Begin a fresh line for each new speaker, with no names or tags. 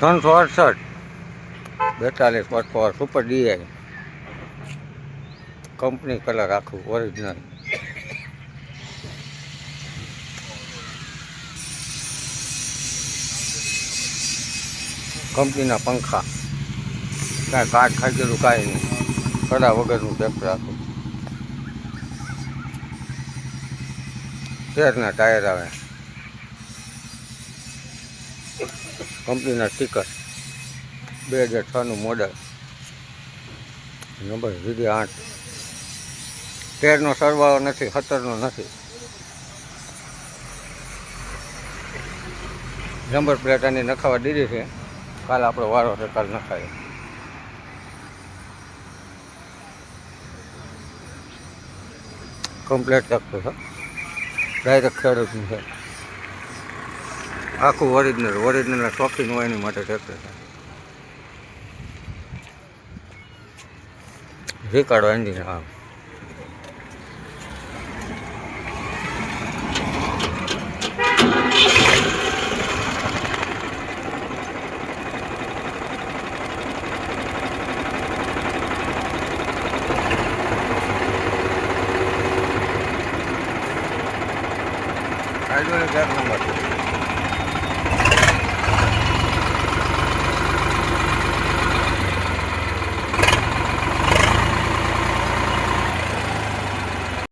ત્રણસો અડસઠ બેતાલીસ watt power super DI company colour આખું ઓરિજિનલ કંપનીના પંખા કાંઈ કાચ ખાધેલું કાંઈ નહીં કડા વગરનું પેપર આખું શેરના ટાયર આવે કંપનીના સ્ટીકર બે હજાર છનું મોડલ નંબર વીડી આઠ. તેરનો સરવાળો નથી, સત્તરનો નથી. નંબર પ્લેટ આની નખાવા દીધી છે. કાલ આપણો વારો છે, કાલ નખાય. કમ્પ્લેટ લખતું છે ડાયરેક્ટ ખેડૂતનું છે. આખું ઓરિજિનલ ઓરિજિનલ શોખીન હોય એની માટે ટ્રેક્ટર રીકાડો એન્જિન હા. Hydraulic number